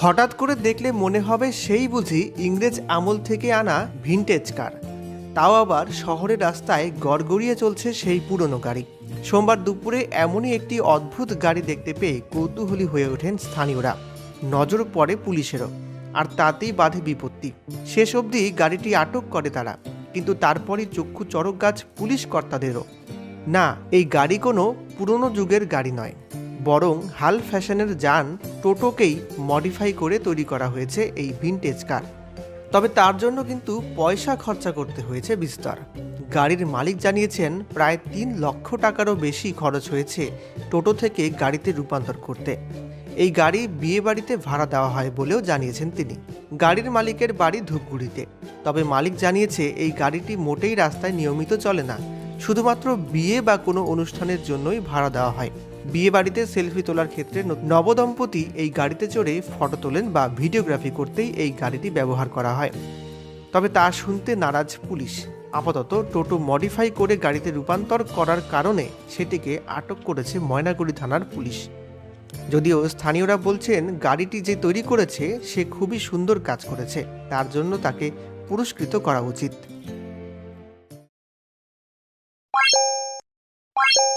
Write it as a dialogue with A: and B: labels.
A: হঠাৎ করে দেখলে মনে হবে সেই বুঝি ইংরেজ আমল থেকে আনা ভিনটেজ কার তাও আবার শহরের রাস্তায় গড়গড়িয়ে চলছে সেই পুরনো গাড়ি। সোমবার দুপুরে এমনই একটি অদ্ভুত গাড়ি দেখতে পেয়ে কৌতূহলী হয়ে ওঠেন স্থানীয়রা। নজর পড়ে পুলিশেরও। আর তাতেই বাধে বিপত্তি। শেষ অবধি গাড়িটি আটক করে তারা। কিন্তু তারপরই চক্ষু চড়ক গাছ পুলিশ কর্তাদেরও। না, এই গাড়ি কোনো পুরনো যুগের গাড়ি নয়। বরং হাল ফ্যাশনের যান টোটোকেই মডিফাই করে তৈরি করা হয়েছে এই ভিনটেজ কার তবে তার জন্য কিন্তু পয়সা খরচা করতে হয়েছে বিস্তর গাড়ির মালিক জানিয়েছেন, প্রায় তিন লক্ষ টাকারও বেশি খরচ হয়েছে টোটো থেকে গাড়িতে রূপান্তর করতে। এই গাড়ি বিয়ে বাড়িতে ভাড়া দেওয়া হয় বলেও জানিয়েছেন তিনি। গাড়ির মালিকের বাড়ি ধূপগুড়িতে। তবে মালিক জানিয়েছে, এই গাড়িটি মোটেই রাস্তায় নিয়মিত চলে না। শুধুমাত্র বিয়ে বা কোনো অনুষ্ঠানের জন্যই ভাড়া দেওয়া হয়। বিয়ে বাড়িতে সেলফি তোলার ক্ষেত্রে নবদম্পতি এই গাড়িতে চড়ে ফটো তোলেন বা ভিডিওগ্রাফি করতেই এই গাড়িটি ব্যবহার করা হয়। তবে তা শুনতে নারাজ পুলিশ। আপাতত টোটো মডিফাই করে গাড়িতে রূপান্তর করার কারণে সেটিকে আটক করেছে ময়নাগুড়ি থানার পুলিশ। যদিও স্থানীয়রা বলছেন, গাড়িটি যে তৈরি করেছে, সে খুবই সুন্দর কাজ করেছে। তার জন্য তাকে পুরস্কৃত করা উচিত। Wow.